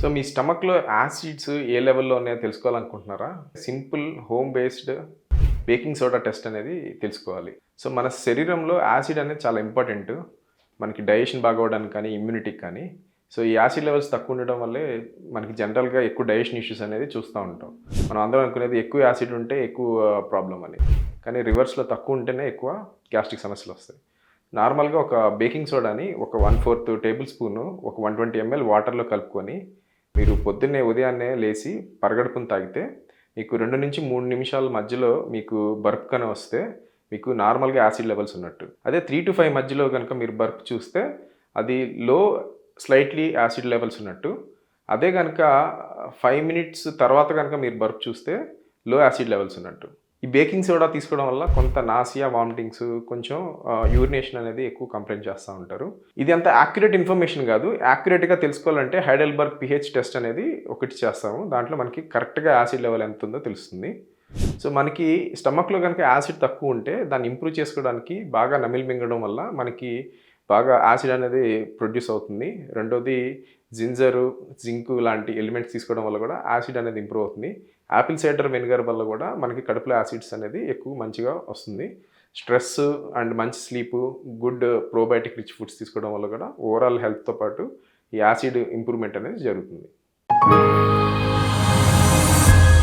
So మీ స్టమక్లో acids ఏ లెవెల్లో ఉన్నాయో తెలుసుకోవాలనుకుంటున్నారా? Simple home based baking soda test అనేది తెలుసుకోవాలి. సో మన శరీరంలో యాసిడ్ అనేది చాలా ఇంపార్టెంట్. మనకి డైజెషన్ బాగోవడానికి కానీ ఇమ్యూనిటీకి కానీ. సో ఈ యాసిడ్ లెవెల్స్ తక్కువ ఉండడం వల్లే మనకి జనరల్గా ఎక్కువ డైజెషన్ ఇష్యూస్ అనేది చూస్తూ ఉంటాం. మనం అందరం అనుకునేది ఎక్కువ యాసిడ్ ఉంటే ఎక్కువ ప్రాబ్లం అని. కానీ రివర్స్లో తక్కువ ఉంటేనే ఎక్కువ గ్యాస్ట్రిక్ సమస్యలు వస్తాయి. నార్మల్గా ఒక బేకింగ్ సోడాని ఒక వన్ ఫోర్త్ టేబుల్ స్పూను ఒక వన్ ట్వంటీ ఎంఎల్ వాటర్లో కలుపుకొని మీరు పొద్దున్నే ఉదయాన్నే లేచి పరగడుపును తాగితే మీకు రెండు నుంచి మూడు నిమిషాల మధ్యలో మీకు బర్ప్ కన వస్తే మీకు నార్మల్గా యాసిడ్ లెవెల్స్ ఉన్నట్టు. అదే త్రీ టు ఫైవ్ మధ్యలో కనుక మీరు బర్ప్ చూస్తే అది లో స్లైట్లీ యాసిడ్ లెవెల్స్ ఉన్నట్టు. అదే కనుక ఫైవ్ మినిట్స్ తర్వాత కనుక మీరు బర్ప్ చూస్తే లో యాసిడ్ లెవెల్స్ ఉన్నట్టు. ఈ బేకింగ్ సోడా తీసుకోవడం వల్ల కొంత నాసియా వామిటింగ్స్ కొంచెం యూరినేషన్ అనేది ఎక్కువ కంప్లైంట్ చేస్తూ ఉంటారు. ఇది అంత యాక్యురేట్ ఇన్ఫర్మేషన్ కాదు. యాక్యురేట్గా తెలుసుకోవాలంటే హైడెల్బర్గ్ పిహెచ్ టెస్ట్ అనేది ఒకటి చేస్తాము. దాంట్లో మనకి కరెక్ట్గా యాసిడ్ లెవెల్ ఎంత ఉందో తెలుస్తుంది. సో మనకి స్టమక్లో కనుక యాసిడ్ తక్కువ ఉంటే దాన్ని ఇంప్రూవ్ చేసుకోవడానికి బాగా నమిలి మింగడం వల్ల మనకి బాగా యాసిడ్ అనేది ప్రొడ్యూస్ అవుతుంది. రెండోది జింజరు జింక్ లాంటి ఎలిమెంట్స్ తీసుకోవడం వల్ల కూడా యాసిడ్ అనేది ఇంప్రూవ్ అవుతుంది. యాపిల్ సైడర్ వెనిగర్ వల్ల కూడా మనకి కడుపులో యాసిడ్స్ అనేది ఎక్కువ మంచిగా వస్తుంది. స్ట్రెస్ అండ్ మంచి sleep good probiotic rich foods తీసుకోవడం వల్ల కూడా ఓవరాల్ హెల్త్తో పాటు ఈ యాసిడ్ ఇంప్రూవ్మెంట్ అనేది జరుగుతుంది.